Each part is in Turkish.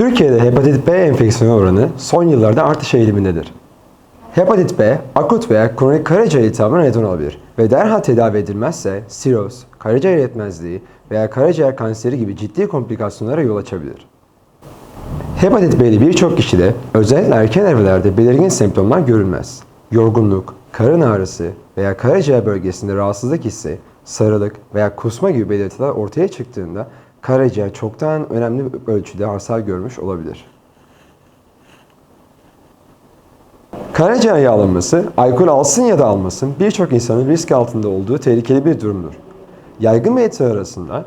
Türkiye'de hepatit B enfeksiyon oranı son yıllarda artış eğilimindedir. Hepatit B, akut veya kronik karaciğer iltihabına neden olabilir ve derhal tedavi edilmezse siroz, karaciğer yetmezliği veya karaciğer kanseri gibi ciddi komplikasyonlara yol açabilir. Hepatit B'li birçok kişide özellikle erken evrelerde belirgin semptomlar görülmez. Yorgunluk, karın ağrısı veya karaciğer bölgesinde rahatsızlık hissi, sarılık veya kusma gibi belirtiler ortaya çıktığında karaciğer çoktan önemli bir ölçüde hasar görmüş olabilir. Karaciğer yağlanması, alkol alsın ya da almasın birçok insanın risk altında olduğu tehlikeli bir durumdur. Yaygın belirtiler arasında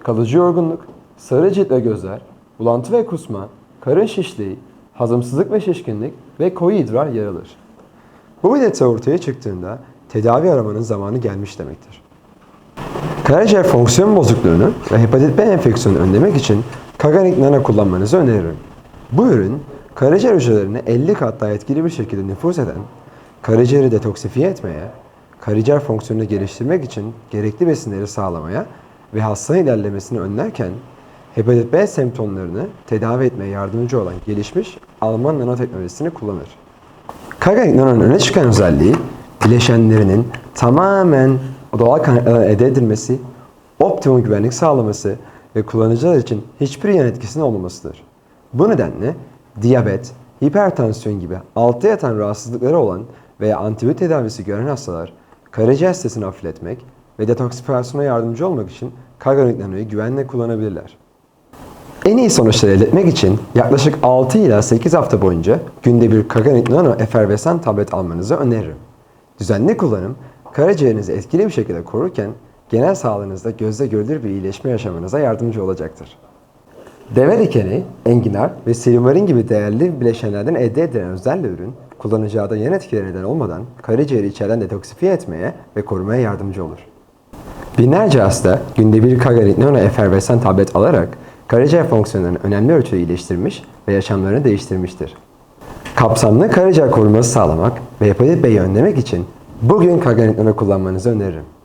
kalıcı yorgunluk, sarı cilt ve gözler, bulantı ve kusma, karın şişliği, hazımsızlık ve şişkinlik ve koyu idrar yer alır. Bu belirti ortaya çıktığında tedavi aramanın zamanı gelmiş demektir. Karaciğer fonksiyon bozukluğunu ve hepatit B enfeksiyonunu önlemek için Kaganik Nano kullanmanızı öneririm. Bu ürün karaciğer hücrelerine 50 kat daha etkili bir şekilde nüfuz eden, karaciğeri detoksifiye etmeye, karaciğer fonksiyonunu geliştirmek için gerekli besinleri sağlamaya ve hastanın ilerlemesini önlerken hepatit B semptomlarını tedavi etmeye yardımcı olan gelişmiş Alman nanoteknolojisini kullanır. Kaganik Nano'nun öne çıkan özelliği bileşenlerinin tamamen doğal kaynaklardan elde edilmesi, optimum güvenlik sağlaması ve kullanıcılar için hiçbir yan etkisinin olmamasıdır. Bu nedenle diyabet, hipertansiyon gibi altta yatan rahatsızlıkları olan veya antibiyotik tedavisi gören hastalar karaciğer stresini hafifletmek ve detoksifikasyona yardımcı olmak için Kaganik Nano'yu güvenle kullanabilirler. En iyi sonuçları elde etmek için yaklaşık 6 ila 8 hafta boyunca günde bir Kaganik Nano efervesan tablet almanızı öneririm. Düzenli kullanım karaciğerinizi etkili bir şekilde korurken genel sağlığınızda gözle görülür bir iyileşme yaşamanıza yardımcı olacaktır. Deve dikeni, enginar ve silimarin gibi değerli bileşenlerden elde edilen özel ürün kullanıcıya da yan etkileri neden olmadan karaciğeri içeriden detoksifiye etmeye ve korumaya yardımcı olur. Binlerce hasta günde bir Kaganik Nano efervesan tablet alarak karaciğer fonksiyonlarını önemli ölçüde iyileştirmiş ve yaşamlarını değiştirmiştir. Kapsamlı karaciğer koruması sağlamak ve hepatit B'yi önlemek için bugün Nano kullanmanızı öneririm.